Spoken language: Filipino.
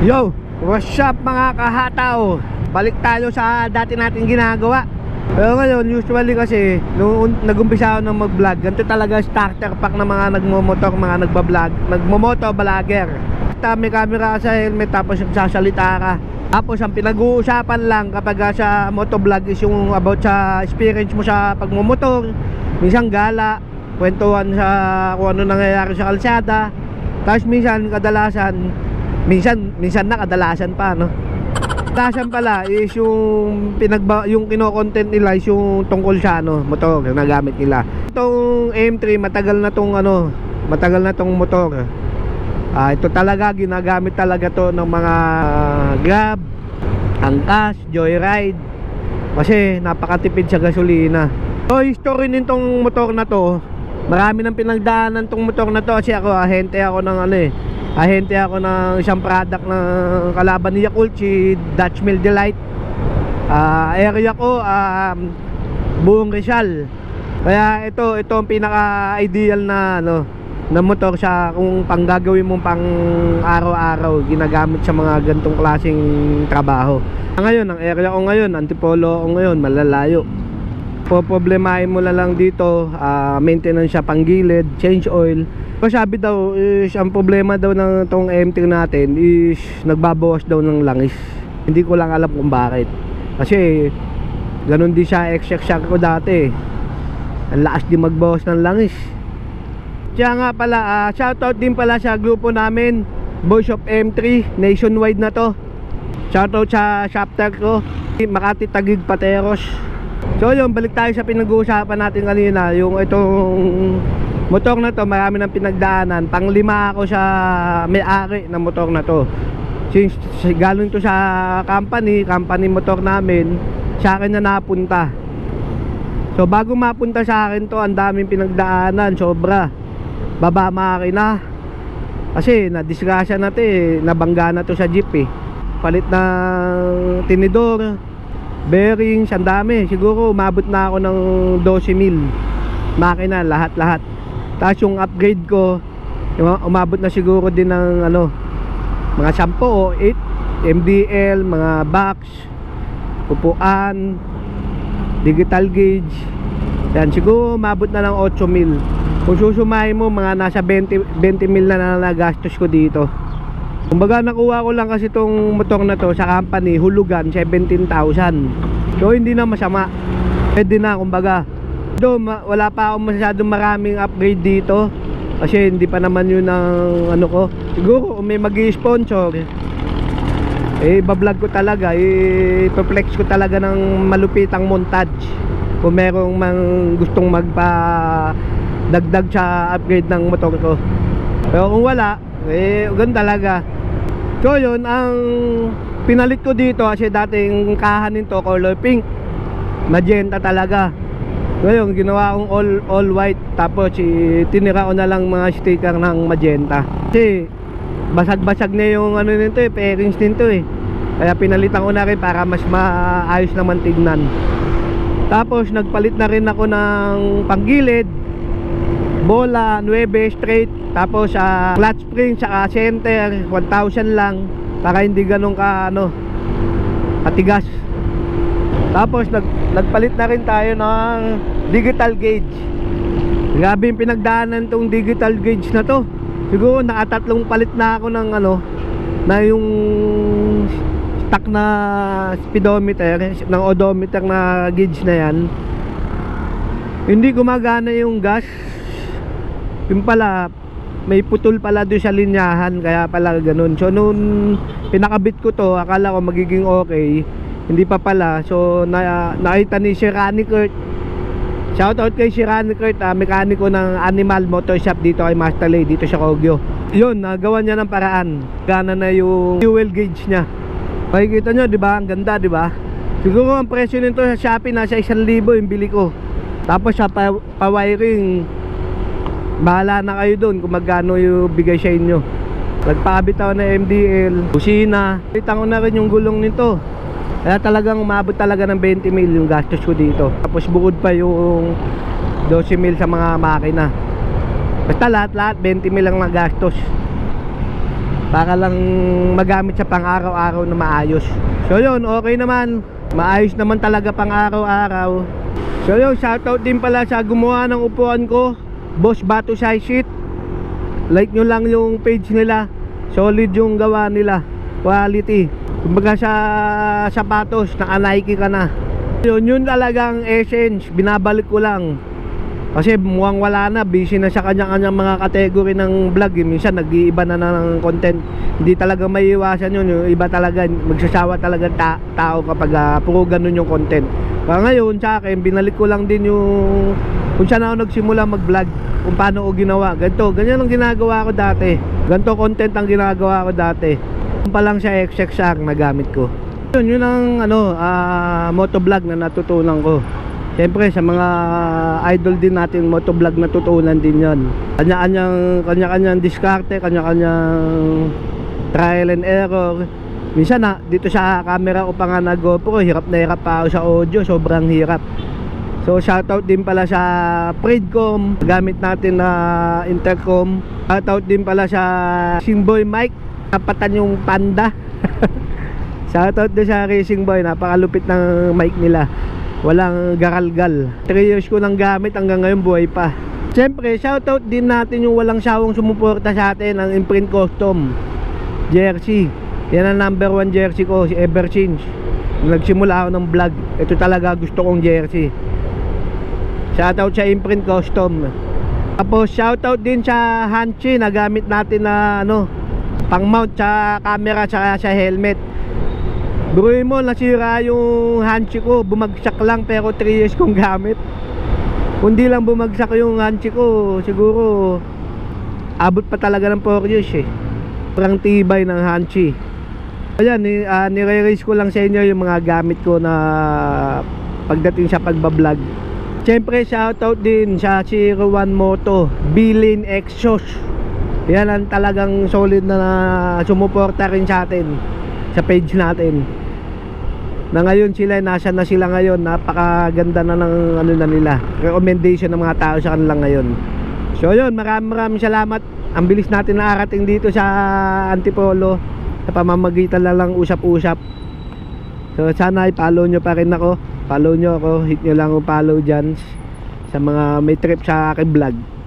Yo, what's up mga kahataw? Balik tayo sa dati natin ginagawa. Pero ngayon, usually kasi, nung un- nag-umpisa ako ng mag-vlog, ganito talaga starter pack ng mga nagmumotor, mga nagbablog, nagmumoto vlogger. Ta, may camera sa helmet, tapos nagsasalita ka. Tapos ang pinag-uusapan lang kapag sa motovlog is yung about sa experience mo sa pagmumotor, minsan gala, kwentuhan sa kung ano nangyayari sa kalsada. Tapos minsan, kadalasan, minsan, minsan na kadalasan pa, no? Kadalasan pala is yung pinagba, yung kino-content nila is yung tungkol sa ano, motor na gamit nila. Itong M3 matagal na tong ano, matagal na tong motor. Ah, ito talaga ginagamit talaga to ng mga ah, Grab, Angkas, Joyride. Kasi napakatipid sa gasolina. So, history nitong motor na to, marami nang pinagdaanan tong motor na to kasi ako ahente ako ng ano eh. Ahente ako ng isang product ng kalaban ni Yakult, si Dutch Mill Delight. Ah, area ko um, buong Rizal. Kaya ito, ito ang pinaka-ideal na ano, na motor sa kung panggagawin mong pang araw-araw ginagamit sa mga gantong klaseng trabaho. Ngayon, ang area ko ngayon, antipolo ako ngayon, malalayo. Poproblemahin mo na lang dito, ah, maintenance siya panggilid, change oil. Pero sabi daw, is, ang problema daw ng tong M3 natin is nagbabawas daw ng langis. Hindi ko lang alam kung bakit. Kasi ganun din siya XXR ko dati. Ang lakas din magbawas ng langis. Kaya nga pala, ah, shoutout din pala sa grupo namin, Boys of M3, nationwide na to. Shoutout sa chapter ko, Makati Tagig Pateros. So yun, balik tayo sa pinag-uusapan natin kanina, yung itong motor na to, marami nang pinagdaanan. Panglima ako sa may-ari ng motor na to. Since galing to sa company, company motor namin, sa akin na napunta. So bago mapunta sa akin to, ang daming pinagdaanan, sobra. Baba makina. Kasi na-disgrasya na eh, nabangga na to sa jeep eh. Palit ng tinidor, bearings, ang dami. Siguro umabot na ako ng 12 mil. Makina, lahat-lahat. Tapos yung upgrade ko, yung umabot na siguro din ng ano, mga 10 o 8 MDL, mga box, upuan, digital gauge. Yan, siguro umabot na ng 8 mil. Kung susumahin mo, mga nasa 20, 20 mil na na nagastos ko dito. Kumbaga nakuha ko lang kasi itong motor na to sa company, hulugan 17,000. So hindi na masama. Pwede na kumbaga. Do, wala pa akong masyadong maraming upgrade dito. Kasi hindi pa naman yun ang ano ko. Siguro may mag sponsor eh bablog ko talaga, eh flex ko talaga ng malupitang montage. Kung merong mang gustong magpa dagdag sa upgrade ng motor ko. Pero kung wala, eh ganda talaga. So yun, ang pinalit ko dito kasi dating kahanin to color pink. Magenta talaga. Ngayon, ginawa kong all, all white tapos tinira ko na lang mga sticker ng magenta. Kasi basag-basag na yung ano nito eh, pairings nito eh. Kaya pinalitan ko na rin para mas maayos naman tignan. Tapos nagpalit na rin ako ng panggilid, bola, 9 straight, tapos sa clutch spring saka center, 1,000 lang para hindi ganun ka ano, katigas. Tapos nag, nagpalit na rin tayo ng digital gauge. Grabe yung pinagdaanan tong digital gauge na to. Siguro nakatatlong palit na ako ng ano, na yung stock na speedometer, ng odometer na gauge na yan. Hindi gumagana yung gas. Yung pala, may putol pala doon sa linyahan, kaya pala ganun. So noon pinakabit ko to, akala ko magiging okay. Hindi pa pala. So na, nakita ni Shirani Kurt Shoutout kay Shirani Kurt, ah, mekaniko ng Animal Motor Shop dito kay Master Lay, dito sa Kogyo. Yun, nagawa niya ng paraan. Gana na yung fuel gauge niya. Makikita nyo, di ba? Ang ganda, di ba? Siguro ang presyo nito sa Shopee nasa 1,000 yung bili ko. Tapos sa pa, pa-wiring, bahala na kayo doon kung magkano yung bigay sa inyo. Nagpakabit ako ng MDL, busina. Kita ko na rin yung gulong nito. Kaya talagang umabot talaga ng 20 mil yung gastos ko dito. Tapos bukod pa yung 12 mil sa mga makina. Basta lahat-lahat 20 mil ang nagastos. para lang magamit sa pang araw-araw na maayos. So yun, okay naman. Maayos naman talaga pang araw-araw. So yun, shoutout din pala sa gumawa ng upuan ko. Boss Bato Size Sheet. Like nyo lang yung page nila. Solid yung gawa nila. Quality. Kumbaga sa sapatos, naka-Nike ka na. Yun, yun talagang essence. Binabalik ko lang. Kasi mukhang wala na, busy na sa kanya-kanyang mga category ng vlog. eh. Minsan nag-iiba na, na ng content. Hindi talaga may iwasan yun. Yung iba talaga, magsasawa talaga ta- tao kapag ah, puro ganun yung content. Kaya ngayon, sa akin, binalik ko lang din yung kung saan ako nagsimula mag-vlog. Kung paano ko ginawa. Ganito, ganyan ang ginagawa ko dati. Ganito content ang ginagawa ko dati. Yung pa lang siya XXR na gamit ko. Yun, yun ang ano, ah, motovlog na natutunan ko. Siyempre sa mga idol din natin motovlog natutunan din yon. Kanya-kanyang kanya-kanyang diskarte, kanya-kanyang trial and error. Minsan na dito sa camera ko pa nga na GoPro, hirap na hirap pa ako sa audio, sobrang hirap. So shoutout din pala sa Predcom, gamit natin na intercom. Shoutout din pala sa Singboy Mike, napatan yung panda. Shoutout din sa Racing Boy, napakalupit ng mic nila. Walang garalgal. 3 years ko nang gamit hanggang ngayon buhay pa. Siyempre, shoutout din natin yung walang sawang sumuporta sa atin ang Imprint Custom jersey. Yan ang number one jersey ko, si ever since. Nagsimula ako ng vlog. Ito talaga gusto kong jersey. Shoutout sa Imprint Custom. Tapos shoutout din sa Hanchi na gamit natin na ano, pang mount sa camera sa, sa helmet. Buruin mo, nasira yung hanchi ko. Bumagsak lang pero 3 years kong gamit. Kundi lang bumagsak yung hanchi ko, siguro abot pa talaga ng 4 years eh. Parang tibay ng hanchi. Ayan, uh, nire-raise ko lang sa inyo yung mga gamit ko na pagdating sa pagbablog. Siyempre, shoutout din sa Zero One Moto, Bilin Exos. Yan ang talagang solid na, sumuporta rin sa atin sa page natin. Na ngayon sila nasa na sila ngayon. Napakaganda na ng ano na nila recommendation ng mga tao sa kanila ngayon. So yun maraming maraming salamat. Ang bilis natin nakarating dito sa Antipolo sa pamamagitan na lang usap-usap. So sana i-follow nyo pa rin ako. Follow nyo ako. Hit nyo lang ang follow dyan. Sa mga may trip sa aking vlog